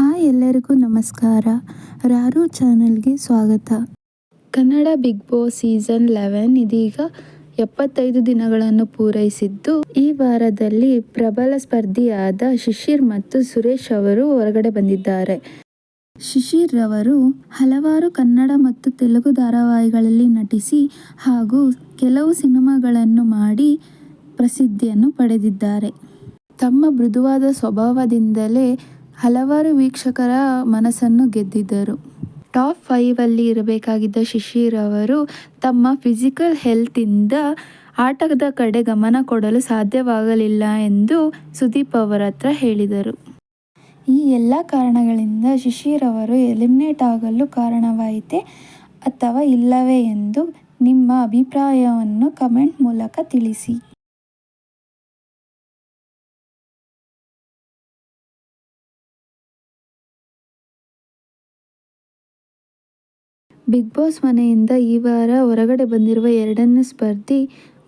Hi ಎಲ್ಲರಿಗೂ ನಮಸ್ಕಾರ. ರಾರು ಚಾನಲ್ಗೆ ಸ್ವಾಗತ. Kannada Bigg Boss season eleven ಇದೀಗ ಎಪ್ಪತ್ತೈದು ದಿನಗಳನ್ನು ಪೂರೈಸಿದ್ದು, ಈ ವಾರದಲ್ಲಿ ಪ್ರಬಲ ಸ್ಪರ್ಧಿಯಾದ ಶಿಶಿರ್ ಮತ್ತು ಸುರೇಶ್ ಅವರು ಹೊರಗಡೆ ಬಂದಿದ್ದಾರೆ. ಶಿಶಿರ್ ಅವರು ಹಲವಾರು ಕನ್ನಡ ಮತ್ತು ತೆಲುಗು ಧಾರಾವಾಹಿಗಳಲ್ಲಿ ನಟಿಸಿ ಹಾಗೂ ಕೆಲವು ಸಿನಿಮಾಗಳನ್ನು ಮಾಡಿ ಪ್ರಸಿದ್ಧಿಯನ್ನು ಪಡೆದಿದ್ದಾರೆ. ತಮ್ಮ ಮೃದುವಾದ ಸ್ವಭಾವದಿಂದಲೇ ಹಲವಾರು ವೀಕ್ಷಕರ ಮನಸ್ಸನ್ನು ಗೆದ್ದಿದ್ದರು. ಟಾಪ್ ಫೈವಲ್ಲಿ ಇರಬೇಕಾಗಿದ್ದ ಶಿಶಿರ್ ಅವರು ತಮ್ಮ ಫಿಸಿಕಲ್ ಹೆಲ್ತಿಂದ ಆಟದ ಕಡೆ ಗಮನ ಕೊಡಲು ಸಾಧ್ಯವಾಗಲಿಲ್ಲ ಎಂದು ಸುದೀಪ್ ಅವರ ಹತ್ರ ಹೇಳಿದರು. ಈ ಎಲ್ಲ ಕಾರಣಗಳಿಂದ ಶಿಶಿರ್ ಅವರು ಎಲಿಮಿನೇಟ್ ಆಗಲು ಕಾರಣವಾಯಿತೆ ಅಥವಾ ಇಲ್ಲವೇ ಎಂದು ನಿಮ್ಮ ಅಭಿಪ್ರಾಯವನ್ನು ಕಮೆಂಟ್ ಮೂಲಕ ತಿಳಿಸಿ. ಬಿಗ್ ಬಾಸ್ ಮನೆಯಿಂದ ಈ ವಾರ ಹೊರಗಡೆ ಬಂದಿರುವ ಎರಡನೇ ಸ್ಪರ್ಧಿ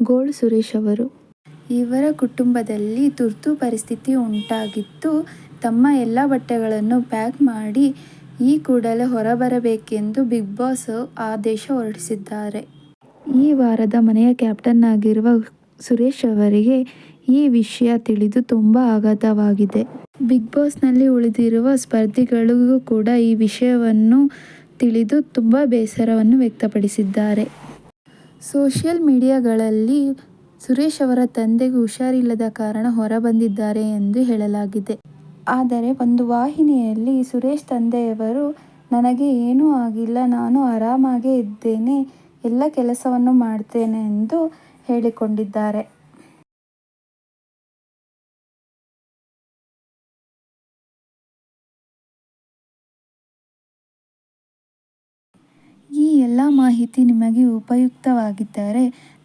ಗೋಲ್ಡ್ ಸುರೇಶ್ ಅವರು. ಇವರ ಕುಟುಂಬದಲ್ಲಿ ತುರ್ತು ಪರಿಸ್ಥಿತಿ ಉಂಟಾಗಿತ್ತು. ತಮ್ಮ ಎಲ್ಲ ಬಟ್ಟೆಗಳನ್ನು ಪ್ಯಾಕ್ ಮಾಡಿ ಈ ಕೂಡಲೇ ಹೊರಬರಬೇಕೆಂದು ಬಿಗ್ ಬಾಸ್ ಆದೇಶ ಹೊರಡಿಸಿದ್ದಾರೆ. ಈ ವಾರದ ಮನೆಯ ಕ್ಯಾಪ್ಟನ್ ಆಗಿರುವ ಸುರೇಶ್ ಅವರಿಗೆ ಈ ವಿಷಯ ತಿಳಿದು ತುಂಬ ಆಘಾತವಾಗಿದೆ. ಬಿಗ್ ಬಾಸ್ನಲ್ಲಿ ಉಳಿದಿರುವ ಸ್ಪರ್ಧಿಗಳಿಗೂ ಕೂಡ ಈ ವಿಷಯವನ್ನು ತಿಳಿದು ತುಂಬ ಬೇಸರವನ್ನು ವ್ಯಕ್ತಪಡಿಸಿದ್ದಾರೆ. ಸೋಷಿಯಲ್ ಮೀಡಿಯಾಗಳಲ್ಲಿ ಸುರೇಶ್ ಅವರ ತಂದೆಗೂ ಹುಷಾರಿಲ್ಲದ ಕಾರಣ ಹೊರಬಂದಿದ್ದಾರೆ ಎಂದು ಹೇಳಲಾಗಿದೆ. ಆದರೆ ಒಂದು ವಾಹಿನಿಯಲ್ಲಿ ಸುರೇಶ್ ತಂದೆಯವರು, ನನಗೆ ಏನೂ ಆಗಿಲ್ಲ, ನಾನು ಆರಾಮಾಗೇ ಇದ್ದೇನೆ, ಎಲ್ಲ ಕೆಲಸವನ್ನು ಮಾಡ್ತೇನೆ ಎಂದು ಹೇಳಿಕೊಂಡಿದ್ದಾರೆ. ಎಲ್ಲ ಮಾಹಿತಿ ನಿಮಗೆ ಉಪಯುಕ್ತವಾಗಿದ್ದರೆ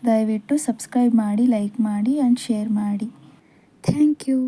ದಯವಿಟ್ಟು ಸಬ್ಸ್ಕ್ರೈಬ್ ಮಾಡಿ ಲೈಕ್ ಮಾಡಿ ಆ್ಯಂಡ್ ಶೇರ್ ಮಾಡಿ. Thank you